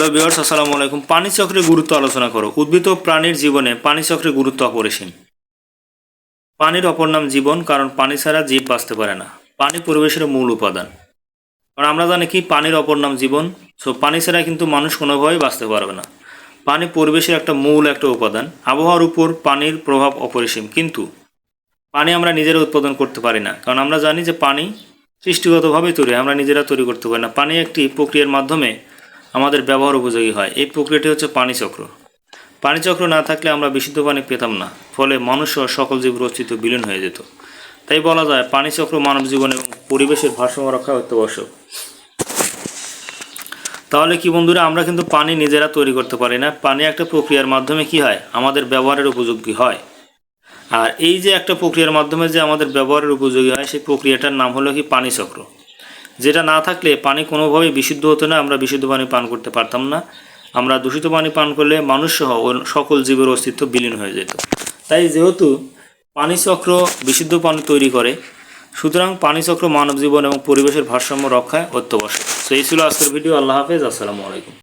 Hello বিহার্স আসসালামু আলাইকুম পানি চক্রের গুরুত্ব আলোচনা করো উদ্ভিদ ও প্রাণীর জীবনে পানি চক্রের গুরুত্ব অপরিসীম পানির অপর নাম জীবন কারণ পানি ছাড়া জীব বাঁচতে পারে না পানি পরিবেশের মূল উপাদান কারণ আমরা জানি কি পানির অপর নাম জীবন সো পানি ছাড়া কিন্তু মানুষ কোনোভাবেই বাঁচতে পারবে না পানি পরিবেশের একটা মূল একটা উপাদান আবহাওয়ার উপর পানির প্রভাব অপরিসীম কিন্তু পানি আমরা নিজেরা উৎপাদন করতে পারি না কারণ আমরা জানি যে পানি সৃষ্টিগতভাবে তৈরি আমরা নিজেরা তৈরি করতে পারি না পানি একটি প্রক্রিয়ার মাধ্যমে আমাদের ব্যবহার উপযোগী হয়। এই প্রক্রিয়াটি হচ্ছে পানিচক্র। পানিচক্র না থাকলে আমরা বিশুদ্ধ পানি পেতাম না, ফলে মানুষ সহ সকল জীবের অস্তিত্ব বিলীন হয়ে যেত। তাই বলা যায় পানি চক্র মানব জীবন এবং পরিবেশের ভারসাম্য রক্ষা অত্যাবশ্যক। তাহলে কি বন্ধুরা, আমরা কিন্তু পানি নিজেরা তৈরি করতে পারি না। পানি একটা প্রক্রিয়ার মাধ্যমে কি হয়? আমাদের ব্যবহারের উপযোগী হয়। আর এই যে একটা প্রক্রিয়ার মাধ্যমে যে আমাদের ব্যবহারের উপযোগী হয়, সেই প্রক্রিয়াটার নাম হলো কি পানি চক্র যেটা না থাকলে পানি কোনোভাবেই বিশুদ্ধ হতো না, আমরা বিশুদ্ধ পানি পান করতে পারতাম না। আমরা দূষিত পানি পান করলে মানুষ সহ সকল জীবের অস্তিত্ব বিলীন হয়ে যেত। তাই যেহেতু পানিচক্র বিশুদ্ধ পানি তৈরি করে, সুতরাং পানিচক্র মানব জীবন এবং পরিবেশের ভারসাম্য রক্ষায় অত্যাবশ্যক। তো এই ছিল আজকের ভিডিও। আল্লাহ হাফেজ। আসসালামু আলাইকুম।